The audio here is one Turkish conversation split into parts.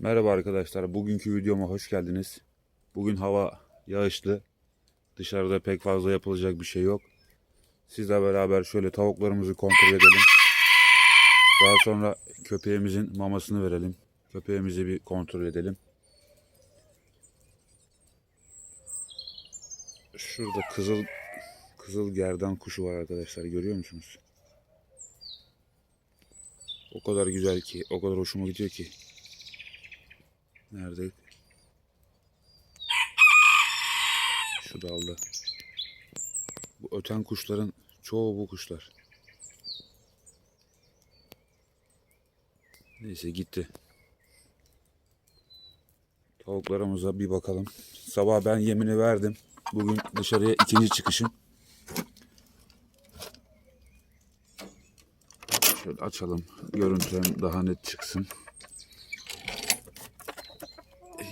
Merhaba arkadaşlar. Bugünkü videoma hoş geldiniz. Bugün hava yağışlı. Dışarıda pek fazla yapılacak bir şey yok. Sizle beraber şöyle tavuklarımızı kontrol edelim. Daha sonra köpeğimizin mamasını verelim. Köpeğimizi bir kontrol edelim. Şurada kızıl kızıl gerdan kuşu var arkadaşlar. Görüyor musunuz? O kadar güzel ki, o kadar hoşuma gidiyor ki. Nerede? Şu dalda. Bu öten kuşların çoğu bu kuşlar. Neyse gitti. Tavuklarımıza bir bakalım. Sabah ben yemini verdim. Bugün dışarıya ikinci çıkışım. Şöyle açalım. Görüntü hem daha net çıksın.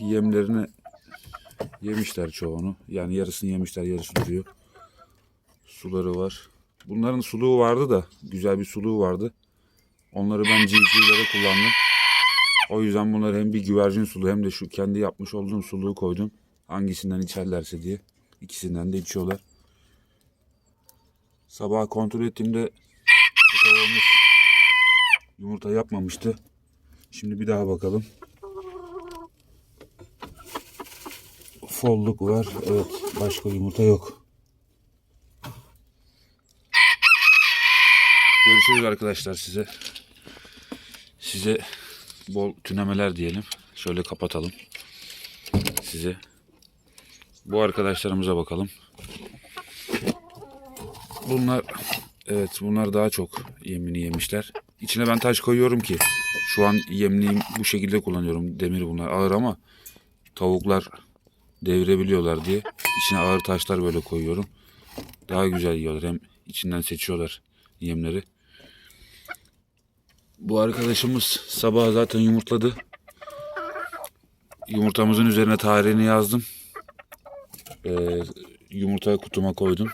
Yemlerini yemişler çoğunu. Yani yarısını yemişler, yarısı duruyor. Suları var. Bunların suluğu vardı da, güzel bir suluğu vardı. Onları ben civcivlere kullandım. O yüzden bunları hem bir güvercin suluğu hem de şu kendi yapmış olduğum suluğu koydum. Hangisinden içerlerse diye. İkisinden de içiyorlar. Sabah kontrol ettiğimde yumurta yapmamıştı. Şimdi bir daha bakalım. Folluk var. Evet. Başka yumurta yok. Görüşürüz arkadaşlar size. Size bol tünemeler diyelim. Şöyle kapatalım. Size. Bu arkadaşlarımıza bakalım. Bunlar evet bunlar daha çok yemini yemişler. İçine ben taş koyuyorum ki şu an yemliğim bu şekilde kullanıyorum. Demir bunlar ağır ama tavuklar devirebiliyorlar diye içine ağır taşlar böyle koyuyorum. Daha güzel yiyorlar. Hem içinden seçiyorlar yemleri. Bu arkadaşımız sabah zaten yumurtladı. Yumurtamızın üzerine tarihini yazdım. Ee, yumurta kutuma koydum.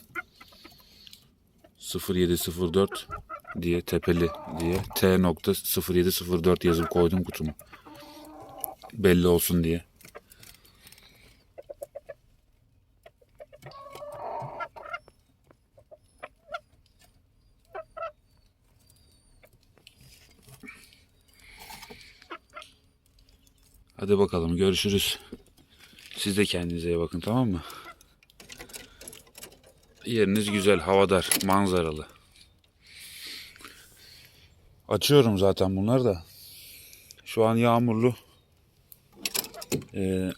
0704 diye tepeli diye T.0704 yazıp koydum kutuma. Belli olsun diye. Hadi bakalım görüşürüz. Siz de kendinize iyi bakın tamam mı? Yeriniz güzel, havadar, manzaralı. Açıyorum zaten bunları da. Şu an yağmurlu. Ee,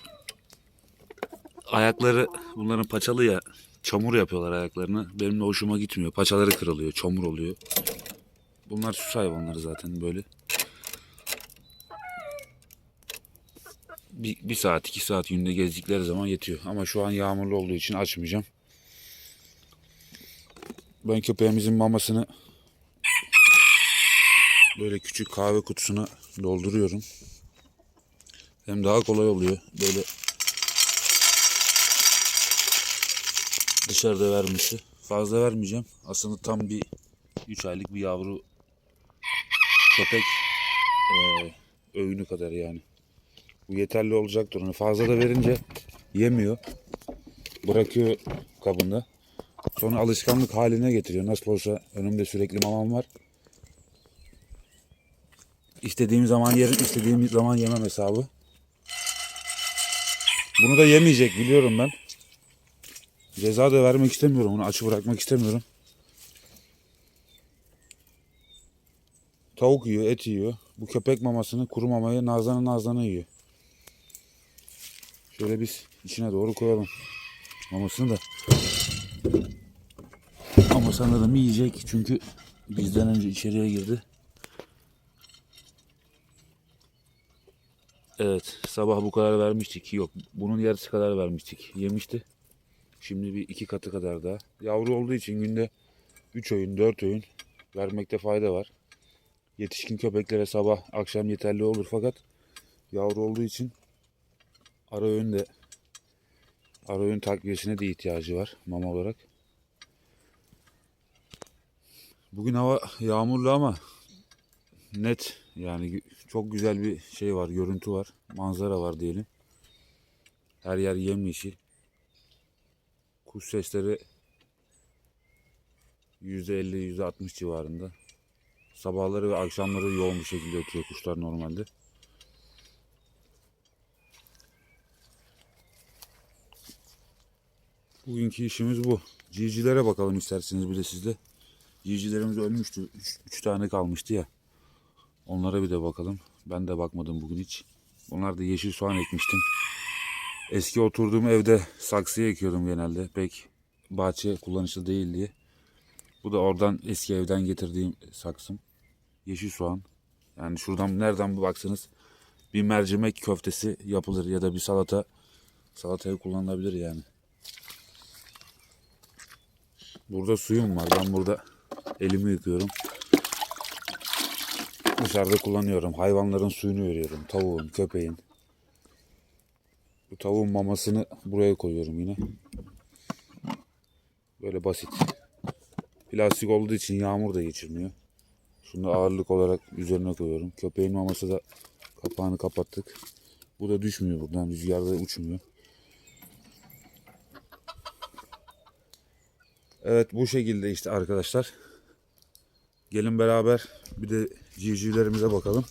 ayakları bunların paçalı ya. Çamur yapıyorlar ayaklarını. Benim de hoşuma gitmiyor. Paçaları kırılıyor, çamur oluyor. Bunlar süs hayvanları zaten böyle. Bir, bir saat iki saat günde gezdikleri zaman yetiyor. Ama şu an yağmurlu olduğu için açmayacağım. Ben köpeğimizin mamasını böyle küçük kahve kutusuna dolduruyorum. Hem daha kolay oluyor. Böyle dışarıda vermesi. Fazla vermeyeceğim. Aslında tam bir 3 aylık bir yavru köpek eee öğünü kadar yani. Yeterli olacaktır. Onu fazla da verince yemiyor. Bırakıyor kabında. Sonra alışkanlık haline getiriyor. Nasıl olsa önümde sürekli mamam var. İstediğim zaman yerim, istediğim zaman yemem hesabı. Bunu da yemeyecek biliyorum ben. Ceza da vermek istemiyorum. Onu açı bırakmak istemiyorum. Tavuk yiyor, et yiyor. Bu köpek mamasını, kuru mamayı nazlanı nazlanı yiyor. Şöyle biz içine doğru koyalım. Mamasını da. Ama sanırım yiyecek çünkü bizden önce içeriye girdi. Evet sabah bu kadar vermiştik. Yok bunun yarısı kadar vermiştik. Yemişti. Şimdi bir iki katı kadar daha. Yavru olduğu için günde 3 öğün 4 öğün vermekte fayda var. Yetişkin köpeklere sabah akşam yeterli olur fakat yavru olduğu için ara öğün de ara öğün takviyesine de ihtiyacı var mama olarak. Bugün hava yağmurlu ama net Yani çok güzel bir şey var, görüntü var, manzara var diyelim. Her yer yemyeşil. Kuş sesleri %50, %60 civarında. Sabahları ve akşamları yoğun bir şekilde ötüyor kuşlar normalde. Bugünkü işimiz bu. Civcivlere bakalım isterseniz bir de sizde. Civcivlerimiz ölmüştü. 3 tane kalmıştı ya. Onlara bir de bakalım. Ben de bakmadım bugün hiç. Onlar da yeşil soğan ekmiştim. Eski oturduğum evde saksıya ekiyordum genelde. Pek bahçe kullanışlı değil diye. Bu da oradan eski evden getirdiğim saksım. Yeşil soğan. Yani şuradan nereden bir baksanız bir mercimek köftesi yapılır ya da bir salata salataya kullanılabilir yani. Burada suyum var. Ben burada elimi yıkıyorum. Dışarıda kullanıyorum. Hayvanların suyunu veriyorum. Tavuğun, köpeğin. Bu tavuğun mamasını buraya koyuyorum yine. Böyle basit. Plastik olduğu için yağmur da geçirmiyor. Şunu ağırlık olarak üzerine koyuyorum. Köpeğin maması da kapağını kapattık. Bu da düşmüyor buradan. Rüzgarda uçmuyor. Evet bu şekilde işte arkadaşlar. Gelin beraber bir de civcivlerimize bakalım.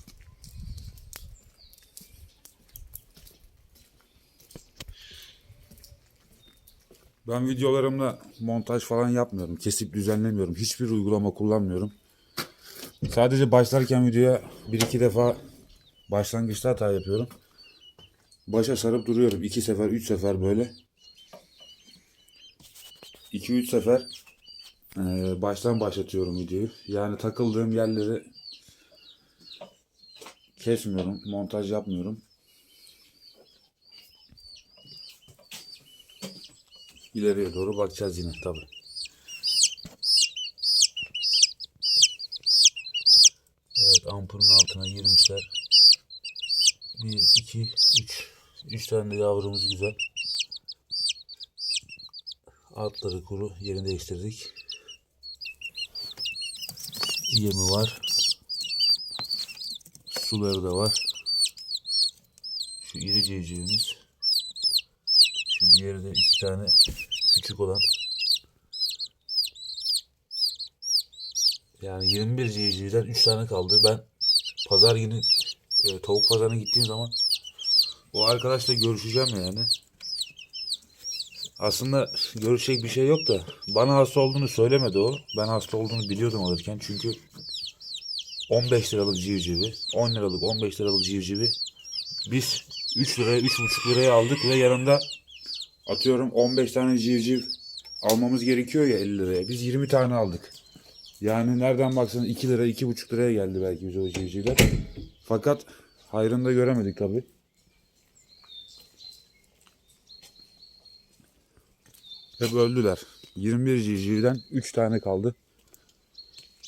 Ben videolarımda montaj falan yapmıyorum. Kesip düzenlemiyorum. Hiçbir uygulama kullanmıyorum. Sadece başlarken videoya bir iki defa başlangıçta hata yapıyorum. Başa sarıp duruyorum. iki sefer, üç sefer böyle. 2-3 sefer eee, baştan başlatıyorum videoyu. Yani takıldığım yerleri kesmiyorum, montaj yapmıyorum. İleriye doğru bakacağız yine tabi. Evet ampulün altına girmişler. 1, 2, 3. 3 tane de yavrumuz güzel. Altları kuru. Yerini değiştirdik. Yemi var. Suları da var. Şu iri civcivimiz. Şu diğeri de iki tane küçük olan. Yani 21 civcivden 3 tane kaldı. Ben pazar günü e, tavuk pazarına gittiğim zaman o arkadaşla görüşeceğim yani. Aslında görüşecek bir şey yok da bana hasta olduğunu söylemedi o. Ben hasta olduğunu biliyordum alırken çünkü 15 liralık civcivi, 10 liralık 15 liralık civcivi biz 3 liraya 3,5 liraya aldık ve yanında atıyorum 15 tane civciv almamız gerekiyor ya 50 liraya. Biz 20 tane aldık. Yani nereden baksanız 2 lira 2,5 liraya geldi belki bize o civcivler. Fakat hayrını da göremedik tabii. Hep öldüler. 21 civcivden 3 tane kaldı.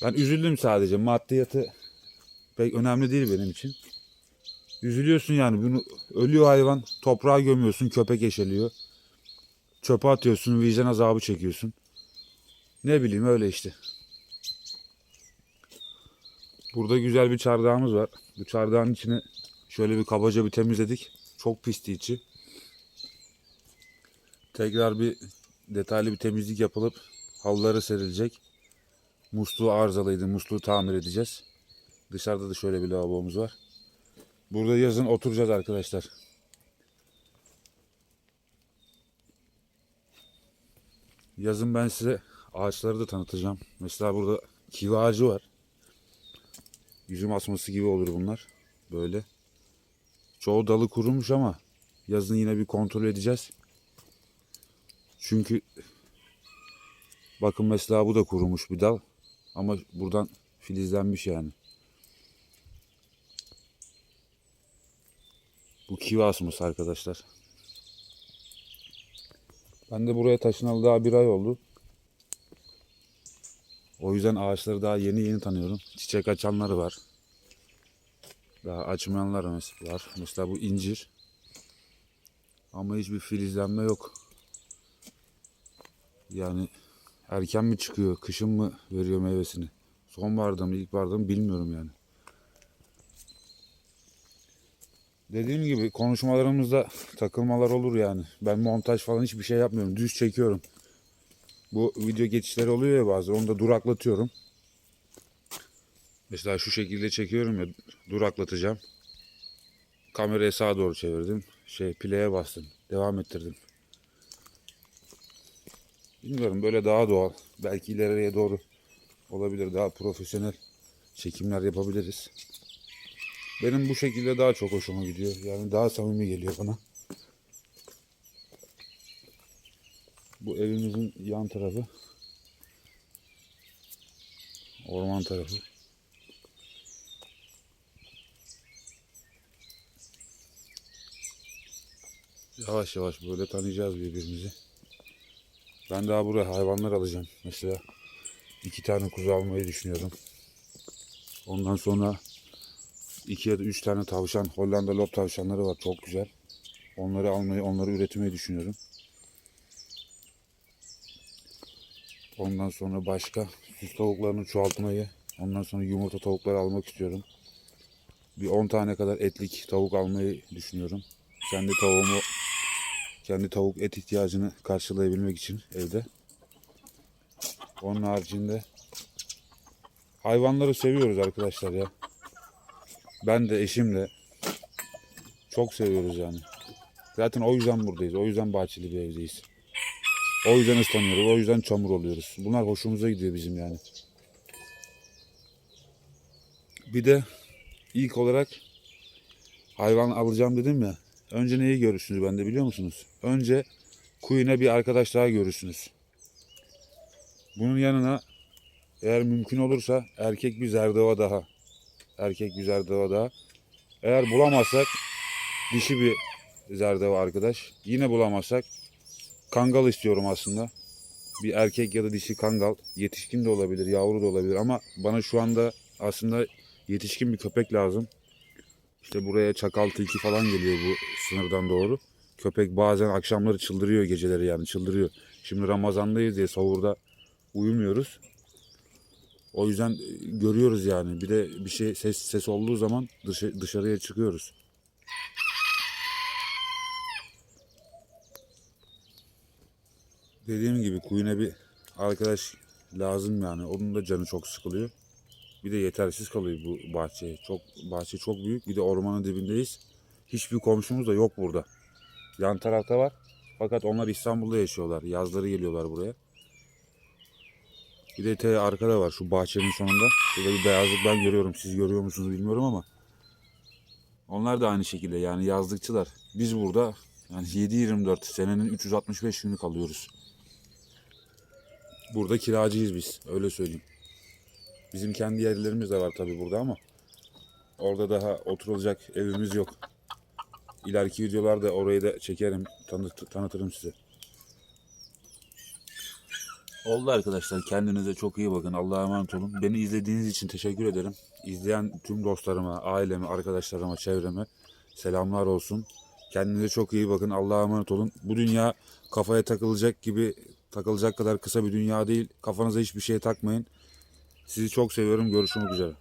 Ben üzüldüm sadece. Maddiyatı pek önemli değil benim için. Üzülüyorsun yani. Bunu ölüyor hayvan. Toprağa gömüyorsun. Köpek eşeliyor. Çöpe atıyorsun. Vicdan azabı çekiyorsun. Ne bileyim öyle işte. Burada güzel bir çardağımız var. Bu çardağın içini şöyle bir kabaca bir temizledik. Çok pisti içi. Tekrar bir detaylı bir temizlik yapılıp halıları serilecek. Musluğu arızalıydı. Musluğu tamir edeceğiz. Dışarıda da şöyle bir lavabomuz var. Burada yazın oturacağız arkadaşlar. Yazın ben size ağaçları da tanıtacağım. Mesela burada kivi ağacı var. Yüzüm asması gibi olur bunlar. Böyle. Çoğu dalı kurumuş ama yazın yine bir kontrol edeceğiz. Çünkü bakın mesela bu da kurumuş bir dal. Ama buradan filizlenmiş yani. Bu kivi asması arkadaşlar. Ben de buraya taşınalı daha bir ay oldu. O yüzden ağaçları daha yeni yeni tanıyorum. Çiçek açanları var. Daha açmayanlar var. Mesela bu incir. Ama hiçbir filizlenme yok. Yani erken mi çıkıyor, kışın mı veriyor meyvesini? Sonbaharda mı, ilkbaharda mı bilmiyorum yani. Dediğim gibi konuşmalarımızda takılmalar olur yani. Ben montaj falan hiçbir şey yapmıyorum. Düz çekiyorum. Bu video geçişleri oluyor ya bazen. Onu da duraklatıyorum. Mesela şu şekilde çekiyorum ya. Duraklatacağım. Kamerayı sağa doğru çevirdim. Şey play'e bastım. Devam ettirdim. Bilmiyorum böyle daha doğal. Belki ileriye doğru olabilir. Daha profesyonel çekimler yapabiliriz. Benim bu şekilde daha çok hoşuma gidiyor. Yani daha samimi geliyor bana. Bu evimizin yan tarafı. Orman tarafı. Yavaş yavaş böyle tanıyacağız birbirimizi. Ben daha buraya hayvanlar alacağım. Mesela iki tane kuzu almayı düşünüyorum. Ondan sonra iki ya da üç tane tavşan, Hollanda lop tavşanları var. Çok güzel. Onları almayı, onları üretmeyi düşünüyorum. Ondan sonra başka süs tavuklarını çoğaltmayı, ondan sonra yumurta tavukları almak istiyorum. Bir 10 tane kadar etlik tavuk almayı düşünüyorum. Kendi tavuğumu, kendi tavuk et ihtiyacını karşılayabilmek için evde. Onun haricinde hayvanları seviyoruz arkadaşlar ya. Ben de eşim de çok seviyoruz yani. Zaten o yüzden buradayız. O yüzden bahçeli bir evdeyiz. O yüzden ıslanıyoruz. O yüzden çamur oluyoruz. Bunlar hoşumuza gidiyor bizim yani. Bir de ilk olarak hayvan alacağım dedim ya. Önce neyi görürsünüz bende biliyor musunuz? Önce kuyuna bir arkadaş daha görürsünüz. Bunun yanına eğer mümkün olursa erkek bir zerdava daha. Erkek bir zerdava daha. Eğer bulamazsak dişi bir zerdava arkadaş. Yine bulamazsak kangal istiyorum aslında. Bir erkek ya da dişi kangal. Yetişkin de olabilir, yavru da olabilir ama bana şu anda aslında yetişkin bir köpek lazım. İşte buraya çakal tilki falan geliyor bu sınırdan doğru. Köpek bazen akşamları çıldırıyor geceleri yani çıldırıyor. Şimdi Ramazan'dayız diye sahurda uyumuyoruz. O yüzden e, görüyoruz yani. Bir de bir şey ses ses olduğu zaman dışa- dışarıya çıkıyoruz. Dediğim gibi kuyuna bir arkadaş lazım yani. Onun da canı çok sıkılıyor. Bir de yetersiz kalıyor bu bahçeye. Çok bahçe çok büyük. Bir de ormanın dibindeyiz. Hiçbir komşumuz da yok burada. Yan tarafta var. Fakat onlar İstanbul'da yaşıyorlar. Yazları geliyorlar buraya. Bir de te arkada var şu bahçenin sonunda. Burada bir beyazlık ben görüyorum. Siz görüyor musunuz bilmiyorum ama. Onlar da aynı şekilde yani yazlıkçılar. Biz burada yani 7-24 senenin 365 günü kalıyoruz. Burada kiracıyız biz. Öyle söyleyeyim. Bizim kendi yerlerimiz de var tabii burada ama orada daha oturulacak evimiz yok. İleriki videolarda orayı da çekerim, tanıt- tanıtırım size. Oldu arkadaşlar. Kendinize çok iyi bakın. Allah'a emanet olun. Beni izlediğiniz için teşekkür ederim. İzleyen tüm dostlarıma, aileme, arkadaşlarıma, çevreme selamlar olsun. Kendinize çok iyi bakın. Allah'a emanet olun. Bu dünya kafaya takılacak gibi takılacak kadar kısa bir dünya değil. Kafanıza hiçbir şey takmayın. Sizi çok seviyorum. Görüşmek üzere.